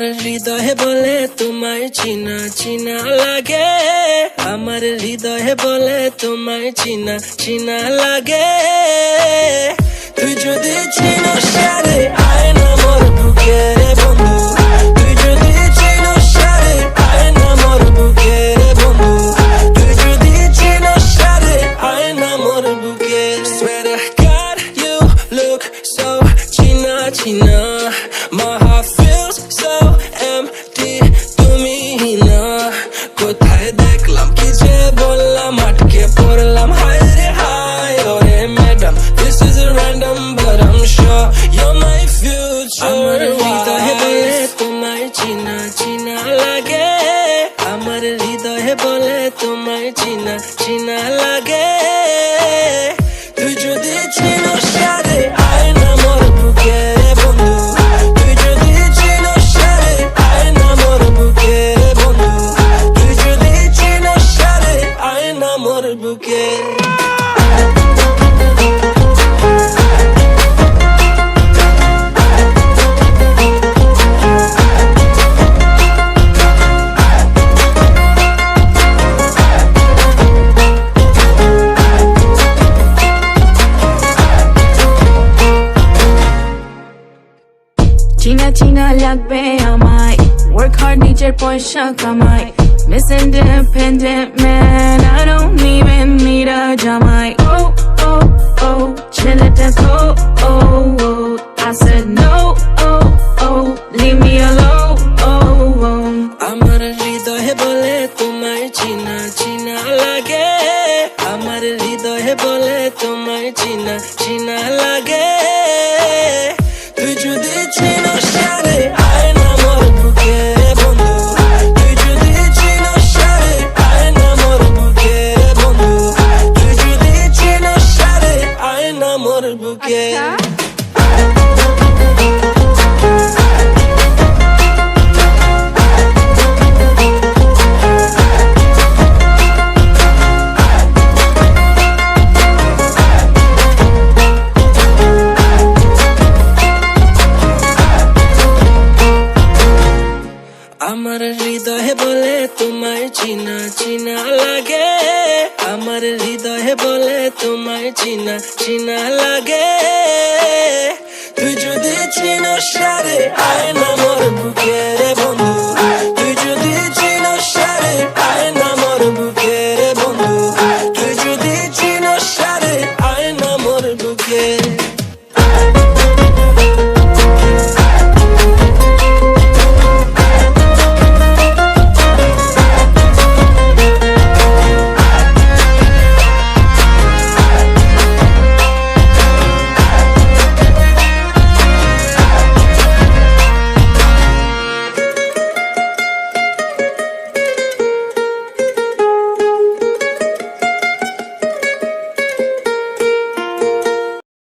হৃদয়ে বলে তোমায় চিনা চিনা লাগে। আমার হৃদয়ে বলে তোমায় চিনা চিনা লাগে। তুই যদি চিনো সারে আয় না মোর বুকে বন্ধু। তুই যদি চিনো সারে আয় না মোর বুকে বন্ধু। তুই যদি চিনো সারে আয় না মোর china china My I'm sure you're my future আমার হৃদয়ে বলে তোমায় চিনা চিনা লাগে আমার হৃদয়ে বলে তোমায় চিনা চিনা লাগে চিনা চিনা লাগবে আমায় work hard নিজের পয়সা কামাই Miss Independent man I don't even need a জামাই Oh oh oh ছেলেটা খো oh oh I said no oh oh মোর বুকে আমার হৃদয়ে বলে তোমায় চিনা চিনা লাগে আমার হৃদয়ে বলে তোমায় চিনা চিনা লাগে। তুই যদি চিনো সারে আয়